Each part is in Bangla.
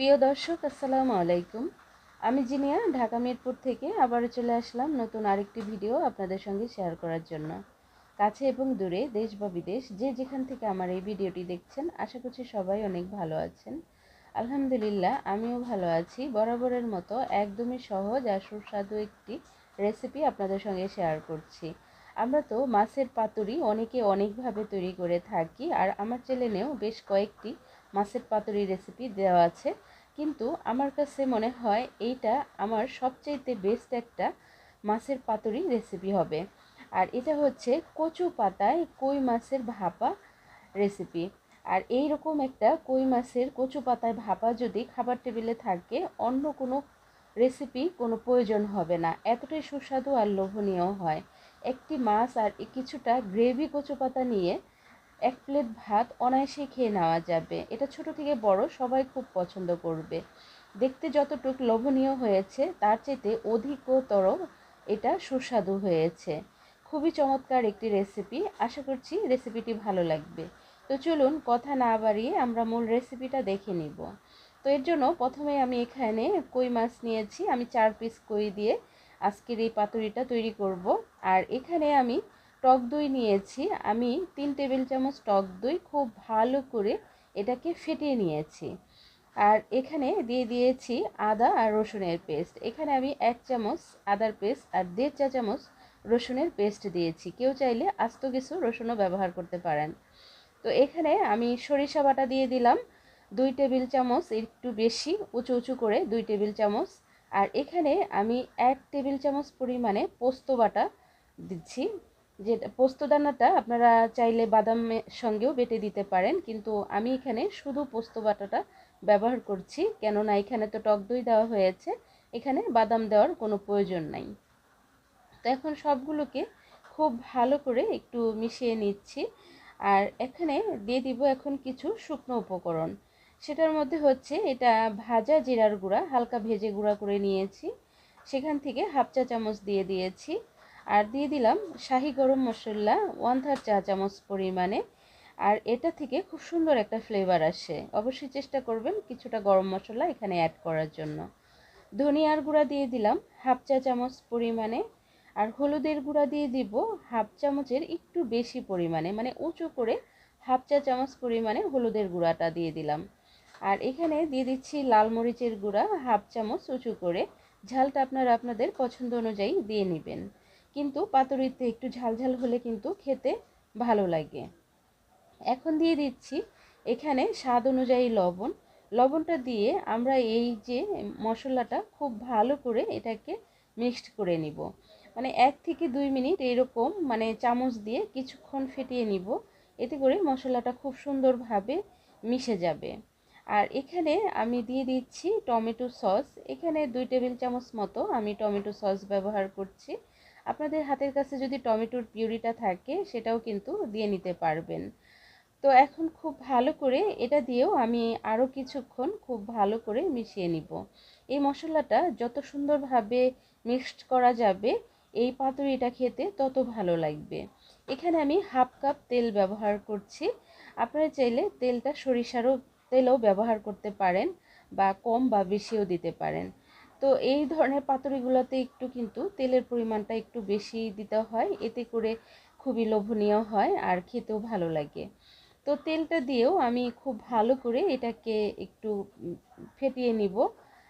প্রিয় দর্শক, আসসালামু আলাইকুম। আমি জিনিয়া, ঢাকা মিরপুর থেকে আবারও চলে আসলাম নতুন আরেকটি ভিডিও আপনাদের সঙ্গে শেয়ার করার জন্য। কাছে এবং দূরে, দেশ বা বিদেশ, যে যেখান থেকে আমার এই ভিডিওটি দেখছেন, আশা করছি সবাই অনেক ভালো আছেন। আলহামদুলিল্লাহ, আমিও ভালো আছি। বরাবরের মতো একদমই সহজ আর সুস্বাদু একটি রেসিপি আপনাদের সঙ্গে শেয়ার করছি। আমরা তো মাছের পাতুরি অনেকে অনেকভাবে তৈরি করে থাকি, আর আমার চ্যানেলেও বেশ কয়েকটি মাছের পাতুরি রেসিপি দেওয়া আছে। কিন্তু আমার কাছে মনে হয় এইটা আমার সবচাইতে বেস্ট একটা মাছের পাতুরি রেসিপি হবে। আর এটা হচ্ছে কচু পাতায় কই মাছের ভাপা রেসিপি আর এই রকম একটা কই মাছের কচু পাতায় ভাপা যদি খাবার টেবিলে থাকে, অন্য কোনো রেসিপি কোনো প্রয়োজন হবে না। এতটাই সুস্বাদু আর লোভনীয় হয়। একটি মাছ আর কিছুটা গ্রেভি কচু পাতা নিয়ে এক প্লেট ভাত অনায়াসেই খেয়ে নেওয়া যাবে। এটা ছোট থেকে বড়, সবাই খুব পছন্দ করবে। দেখতে যতটুক লোভনীয় হয়েছে, তার চেয়ে অধিকতর এটা সুস্বাদু হয়েছে। খুবই চমৎকার একটি রেসিপি আশা করছি রেসিপিটি ভালো লাগবে। তো চলুন কথা না বাড়িয়ে আমরা মূল রেসিপিটা দেখে নিব। তো এর জন্য প্রথমে আমি এখানে কই মাছ নিয়েছি। আমি চার পিস কই দিয়ে আজকের এই পাতুরিটা তৈরি করব। আর এখানে আমি টক দই নিয়েছি। আমি তিন টেবিল চামচ টক দই খুব ভালো করে এটাকে ফেটিয়ে নিয়েছি। আর এখানে দিয়ে দিয়েছি আদা আর রসুনের পেস্ট। এখানে আমি এক চামচ আদার পেস্ট আর দেড় চা চামচ রসুনের পেস্ট দিয়েছি। কেউ চাইলে আস্ত কিছু রসুনও ব্যবহার করতে পারেন। তো এখানে আমি সরিষা বাটা দিয়ে দিলাম। দুই টেবিল চামচ একটু বেশি, উঁচু উঁচু করে দুই টেবিল চামচ। আর এখানে আমি এক টেবিল চামচ পরিমাণে পোস্ত বাটা দিচ্ছি। যে পোস্তদানাটা আপনারা চাইলে বাদামের সঙ্গেও বেটে দিতে পারেন, কিন্তু আমি এখানে শুধু পোস্ত বাটাটা ব্যবহার করছি, কেননা এখানে তো টক দই দেওয়া হয়েছে, এখানে বাদাম দেওয়ার কোনো প্রয়োজন নাই। তো এখন সবগুলোকে খুব ভালো করে একটু মিশিয়ে নিচ্ছি, আর এখানে দিয়ে দিব এখন কিছু শুকনো উপকরণ। সেটার মধ্যে হচ্ছে এটা ভাজা জিরার গুঁড়া, হালকা ভেজে গুঁড়া করে নিয়েছি, সেখান থেকে হাফ চা চামচ দিয়ে দিয়েছি। আর দিয়ে দিলাম শাহি গরম মশলা ওয়ান থার্ড চা চামচ পরিমাণে। আর এটা থেকে খুব সুন্দর একটা ফ্লেভার আসে। অবশ্যই চেষ্টা করবেন কিছুটা গরম মশলা এখানে অ্যাড করার জন্য। ধনিয়ার গুঁড়া দিয়ে দিলাম হাফ চা চামচ পরিমাণে। আর হলুদের গুঁড়া দিয়ে দিব হাফ চামচের একটু বেশি পরিমাণে মানে উঁচু করে হাফ চা চামচ পরিমাণে হলুদের গুঁড়াটা দিয়ে দিলাম। আর এখানে দিয়ে দিচ্ছি লাল মরিচের গুঁড়া হাফ চামচ উঁচু করে। ঝালটা আপনারা আপনাদের পছন্দ অনুযায়ী দিয়ে নেবেন। কিন্তু পাতুরিতে একটু ঝালঝাল হলে কিন্তু খেতে ভালো লাগে। এখন দিয়ে দিচ্ছি এখানে স্বাদ অনুযায়ী লবণ। লবণটা দিয়ে আমরা এই যে মশলাটা খুব ভালো করে এটাকে মিক্সড করে নিব। মানে এক থেকে দুই মিনিট এরকম মানে চামচ দিয়ে কিছুক্ষণ ফেটিয়ে নিব। এতে করে মশলাটা খুব সুন্দরভাবে মিশে যাবে। আর এখানে আমি দিয়ে দিচ্ছি টমেটো সস। এখানে দুই টেবিল চামচ মতো আমি টমেটো সস ব্যবহার করছি। আপনাদের হাতের কাছে যদি টমেটোর পিউরিটা থাকে, সেটাও কিন্তু দিয়ে নিতে পারবেন। তো এখন খুব ভালো করে এটা দিয়েও আমি আরও কিছুক্ষণ খুব ভালো করে মিশিয়ে নিব। এই মশলাটা যত সুন্দরভাবে মিক্সড করা যাবে, এই পাতুরিটা খেতে তত ভালো লাগবে। এখানে আমি হাফ কাপ তেল ব্যবহার করছি। আপনারা চাইলে তেলটা সরিষারও তেলও ব্যবহার করতে পারেন বা কম বা বেশিও দিতে পারেন। তো এই ধরনের পাতুরিগুলোতে একটু কিন্তু তেলের পরিমাণটা একটু বেশি দিতে হয়। এতে করে খুবই লোভনীয় হয় আর খেতেও ভালো লাগে। তো তেলটা দিয়েও আমি খুব ভালো করে এটাকে একটু ফেটিয়ে নিব।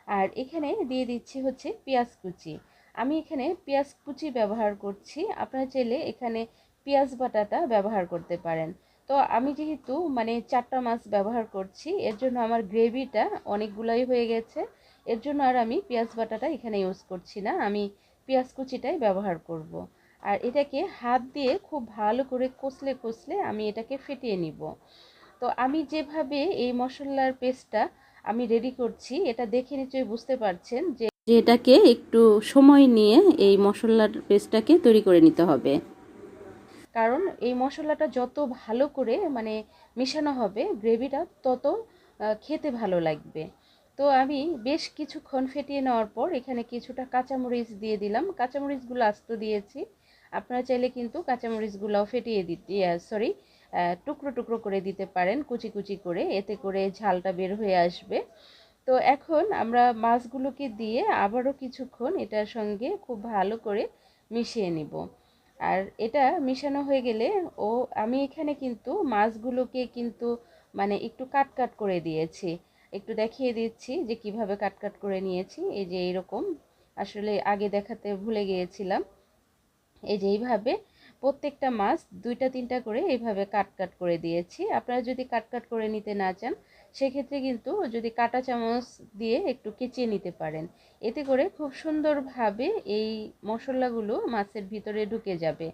আর এখানে দিয়ে দিচ্ছি হচ্ছে পেঁয়াজ কুচি। আমি এখানে পেঁয়াজ কুচি ব্যবহার করছি। আপনারা চাইলে এখানে পেঁয়াজ বাটাটা ব্যবহার করতে পারেন। তো আমি যেহেতু মানে চারটা মাছ ব্যবহার করছি, এর জন্য আমার গ্রেভিটা অনেকগুলোই হয়ে গেছে। এর জন্য আর আমি পেঁয়াজ বাটাটা এখানে ইউজ করছি না। আমি পেঁয়াজ কুচিটাই ব্যবহার করব। আর এটাকে হাত দিয়ে খুব ভালো করে কষলে কষলে আমি এটাকে ফেটিয়ে নিব। তো আমি যেভাবে এই মশলার পেস্টটা আমি রেডি করছি, এটা দেখে নিশ্চয়ই বুঝতে পারছেন যে এটাকে একটু সময় নিয়ে এই মশলার পেস্টটাকে তৈরি করে নিতে হবে। কারণ এই মশলাটা যত ভালো করে মানে মেশানো হবে, গ্রেভিটা তত খেতে ভালো লাগবে। তো আমি বেশ কিছুক্ষণ ফেটিয়ে নেওয়ার পর এখানে কিছুটা কাঁচামরিচ দিয়ে দিলাম। কাঁচামরিচগুলো আস্ত দিয়েছি। আপনারা চাইলে কিন্তু কাঁচামরিচগুলোও ফেটিয়ে দিতে সরি টুকরো টুকরো করে দিতে পারেন, কুচি কুচি করে, এতে করে ঝালটা বের হয়ে আসবে। তো এখন আমরা মাছগুলোকে দিয়ে আবারও কিছুক্ষণ এটার সঙ্গে খুব ভালো করে মিশিয়ে নিব। আর এটা মিশানো হয়ে গেলে ও, আমি এখানে কিন্তু মাছগুলোকে কিন্তু মানে একটু কাট কাট করে দিয়েছি। একটু দেখিয়ে দিচ্ছি যে কীভাবে কাট কাট করে নিয়েছি। এই যে এইরকম। আসলে আগে দেখাতে ভুলে গিয়েছিলাম। এই যে এইভাবে প্রত্যেকটা মাছ দুইটা তিনটা করে এইভাবে কাট কাট করে দিয়েছি। আপনারা যদি কাট কাট করে নিতে না চান, সেক্ষেত্রে কিন্তু যদি কাটা চামচ দিয়ে একটু কেচিয়ে নিতে পারেন। এতে করে খুব সুন্দরভাবে এই মশলাগুলো মাছের ভিতরে ঢুকে যাবে।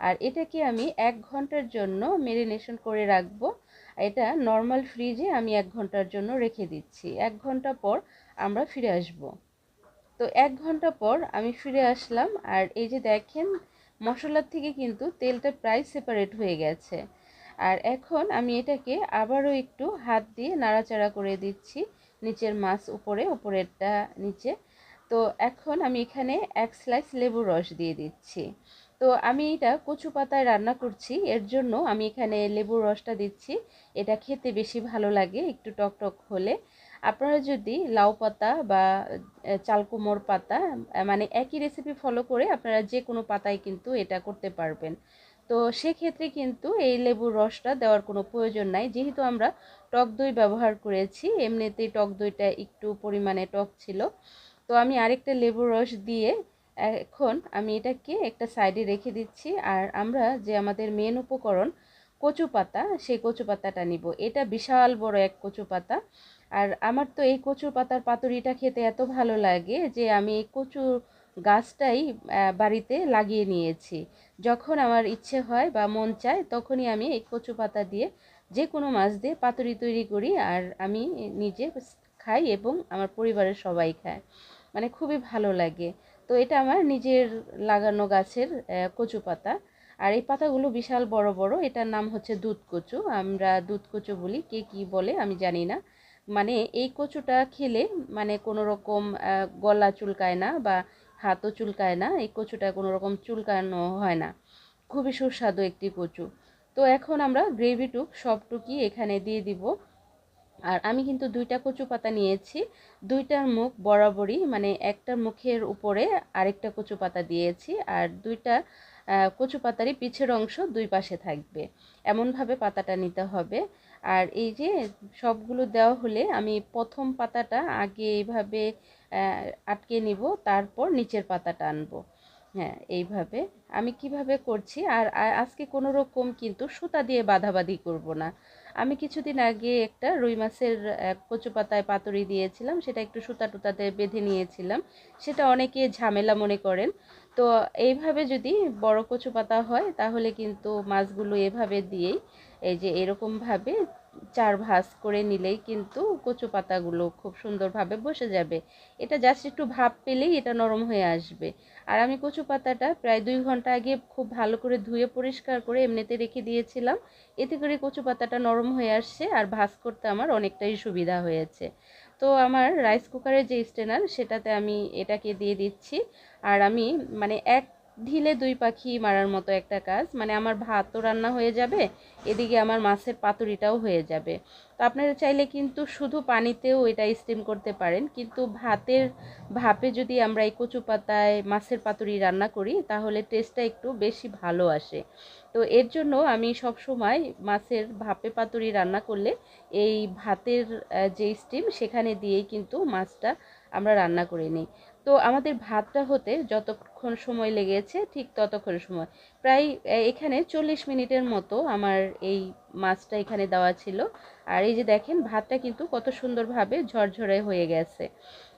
আর এটাকে আমি এক ঘণ্টার জন্য মেরিনেশন করে রাখব। এটা নর্মাল ফ্রিজে আমি এক ঘণ্টার জন্য রেখে দিচ্ছি। এক ঘণ্টা পর আমরা ফিরে আসব। তো এক ঘণ্টা পর আমি ফিরে আসলাম আর এই যে দেখেন, মশলার থেকে কিন্তু তেলটা প্রায় সেপারেট হয়ে গেছে। আর এখন আমি এটাকে আবারও একটু হাত দিয়ে নাড়াচাড়া করে দিচ্ছি নিচের মাছ উপরে, উপরেরটা নিচে। তো এখন আমি এখানে এক স্লাইস লেবুর রস দিয়ে দিচ্ছি। তো আমি এটা কচু পাতায় রান্না করছি। এর জন্য আমি এখানে লেবুর রসটা দিচ্ছি। এটা খেতে বেশি ভালো লাগে, একটু টক টক হলে। আপনারা যদি লাউ পাতা বা চালকুমোর পাতা মানে একই রেসিপি ফলো করে আপনারা যে কোনো পাতায় কিন্তু এটা করতে পারবেন। তো সেক্ষেত্রে কিন্তু এই লেবুর রসটা দেওয়ার কোনো প্রয়োজন নাই। যেহেতু আমরা টক দই ব্যবহার করেছি, এমনিতেই টক দইটা একটু পরিমাণে টক ছিল। তো আমি আরেকটা লেবুর রস দিয়ে এখন আমি এটাকে একটা সাইডে রেখে দিচ্ছি, আর আমরা যে আমাদের মেন উপকরণ কচু পাতা, সেই কচু পাতাটা নিব। এটা বিশাল বড় এক কচু পাতা। আর আমার তো এই কচু পাতার পাতুরিটা খেতে এত ভালো লাগে যে আমি এই কচু গাছটাই বাড়িতে লাগিয়ে নিয়েছি। যখন আমার ইচ্ছে হয় বা মন চায়, তখনই আমি এই কচু পাতা দিয়ে যে কোনো মাছ দিয়ে পাতুরি তৈরি করি, আর আমি নিজে খাই এবং আমার পরিবারের সবাই খায়। মানে খুবই ভালো লাগে। তো এটা আমার নিজের লাগানো গাছের কচু পাতা। আর এই পাতাগুলো বিশাল বড় বড়। এটার নাম হচ্ছে দুধ কচু। আমরা দুধ কচু বলি, কে কি বলে আমি জানি না। মানে এই কচুটা খেলে মানে কোনো রকম গলা চুলকায় না বা হাতও চুলকায় না। এই কচুটা কোনো রকম চুলকানো হয় না। খুবই সুস্বাদু একটি কচু। তো এখন আমরা গ্রেভিটুক সবটুকি এখানে দিয়ে দিব। আর আমি কিন্তু দুইটা কচু পাতা নিয়েছি। দুইটার মুখ বরাবরই মানে একটা মুখের উপরে আরেকটা কচু পাতা দিয়েছি আর দুইটা কচু পাতারই পিছের অংশ দুই পাশে থাকবে। এমনভাবে পাতাটা নিতে হবে। আর এই যে সবগুলো দেওয়া হলে আমি প্রথম পাতাটা আগে এইভাবে আটকে নিব, তারপর নিচের পাতাটা আনব। হ্যাঁ এইভাবে। আমি কীভাবে করছি? আর আজকে কোনো রকম কিন্তু সুতা দিয়ে বাঁধাবাঁধি করব না। আমি কিছুদিন আগে একটা রুই মাছের কচু পাতায় পাতুরি দিয়েছিলাম। সেটা একটু সুতা টুতাতে বেঁধে নিয়েছিলাম। সেটা অনেকে ঝামেলা মনে করেন। তো এইভাবে যদি বড় কচু পাতা হয়, তাহলে কিন্তু মাছগুলো এভাবে দিয়েই এই যে এরকমভাবে চার ভাঁজ করে নিলেই কিন্তু কচু পাতাগুলো খুব সুন্দরভাবে বসে যাবে। এটা জাস্ট একটু ভাপ পেলেই এটা নরম হয়ে আসবে। আর আমি কচু পাতাটা প্রায় দুই ঘণ্টা আগে খুব ভালো করে ধুয়ে পরিষ্কার করে এমনিতে রেখে দিয়েছিলাম। এতে করে কচু পাতাটা নরম হয়ে আসছে আর ভাজ করতে আমার অনেকটাই সুবিধা হয়েছে। তো আমার রাইস কুকারের যে স্টেনার সেটাতে আমি এটাকে দিয়ে দিচ্ছি। আর আমি মানে এক ঢিলে দুই পাখি মারার মতো একটা কাজ। মানে আমার ভাতও রান্না হয়ে যাবে, এদিকে আমার মাছের পাতুরিটাও হয়ে যাবে। তো আপনারা চাইলে কিন্তু শুধু পানিতেও এটা স্টিম করতে পারেন। কিন্তু ভাতের ভাপে যদি আমরা এই কচু পাতায় মাছের পাতুরি রান্না করি, তাহলে টেস্টটা একটু বেশি ভালো আসে। তো এর জন্য আমি সব সময় মাছের ভাপে পাতুরি রান্না করলে এই ভাতের যে স্টিম সেখানে দিয়েই কিন্তু মাছটা আমরা রান্না করে নিই। তো আমাদের ভাতটা হতে যতক্ষণ সময় লেগেছে ঠিক ততক্ষণ সময়। প্রায় এখানে চল্লিশ মিনিটের মতো আমার এই মাছটা এখানে দেওয়া ছিল। আর এই যে দেখেন ভাতটা কিন্তু কত সুন্দরভাবে ঝরঝরে হয়ে গেছে।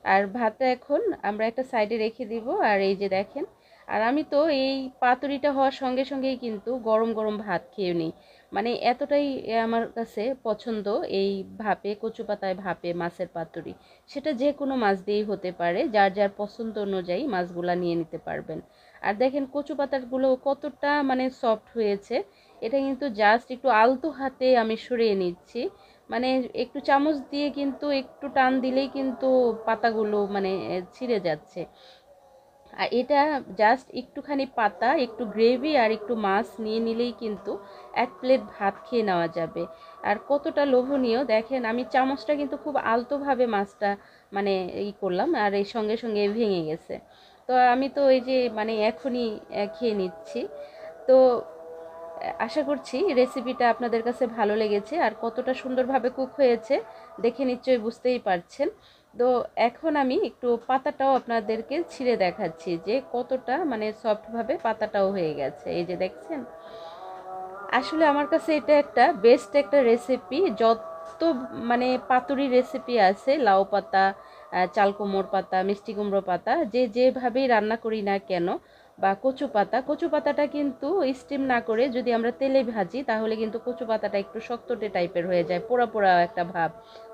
আর ভাতটা এখন আমরা একটা সাইডে রেখে দিব। আর এই যে দেখেন, আর আমি তো এই পাতুরিটা হওয়ার সঙ্গে সঙ্গেই কিন্তু গরম গরম ভাত খেয়ে নিই। মানে এতটাই আমার কাছে পছন্দ এই ভাপে কচু পাতায় ভাপে মাছের পাতুরি। সেটা যে কোনো মাছ দিয়েই হতে পারে, যার যার পছন্দ অনুযায়ী মাছগুলা নিয়ে নিতে পারবেন। আর দেখেন কচু পাতাগুলো কতটা মানে সফট হয়েছে, এটা কিন্তু জাস্ট একটু আলতো হাতে আমি সরিয়ে নিচ্ছি। মানে একটু চামচ দিয়ে কিন্তু একটু টান দিলেই কিন্তু পাতাগুলো মানে ছিঁড়ে যাচ্ছে। আর এটা জাস্ট একটুখানি পাতা, একটু গ্রেভি আর একটু মাছ নিয়ে নিলেই কিন্তু এক প্লেট ভাত খেয়ে নেওয়া যাবে। আর কতটা লোভনীয়, দেখেন আমি চামচটা কিন্তু খুব আলতোভাবে মাছটা মানে ই করলাম আর এই সঙ্গে সঙ্গে ভেঙে গেছে। তো আমি তো এই যে মানে এখনই খেয়ে নিচ্ছি। তো, আশা করছি রেসিপিটা আপনাদের কাছে ভালো লেগেছে আর কতটা সুন্দরভাবে কুক হয়েছে দেখে নিশ্চয়ই বুঝতেই পারছেন। তো এখন আমি একটু পাতাটাও আপনাদেরকে ছিঁড়ে দেখাচ্ছি যে কতটা মানে সফটভাবে পাতাটাও হয়ে গেছে। এই যে দেখছেন? আসলে আমার কাছে এটা একটা বেস্ট একটা রেসিপি যত মানে পাতুরি রেসিপি আছে, লাউ পাতা চালকুমোর পাতা, মিষ্টি কুমড়ো পাতা, যে যেভাবেই রান্না করি না কেন বা কচু পাতা, কচু পাতাটা কিন্তু স্টিম না করে যদি আমরা তেলে ভাজি, তাহলে কিন্তু কচু পাতাটা একটু শক্তটে টাইপের হয়ে যায়, পোড়া পোড়া একটা ভাব।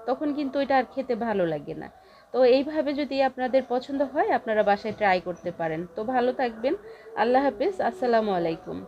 তখন কিন্তু এটা আর খেতে ভালো লাগে না। তো এইভাবে যদি আপনাদের পছন্দ হয়, আপনারা বাসায় ট্রাই করতে পারেন। তো ভালো থাকবেন। আল্লাহ হাফিজ। আসসালামু আলাইকুম।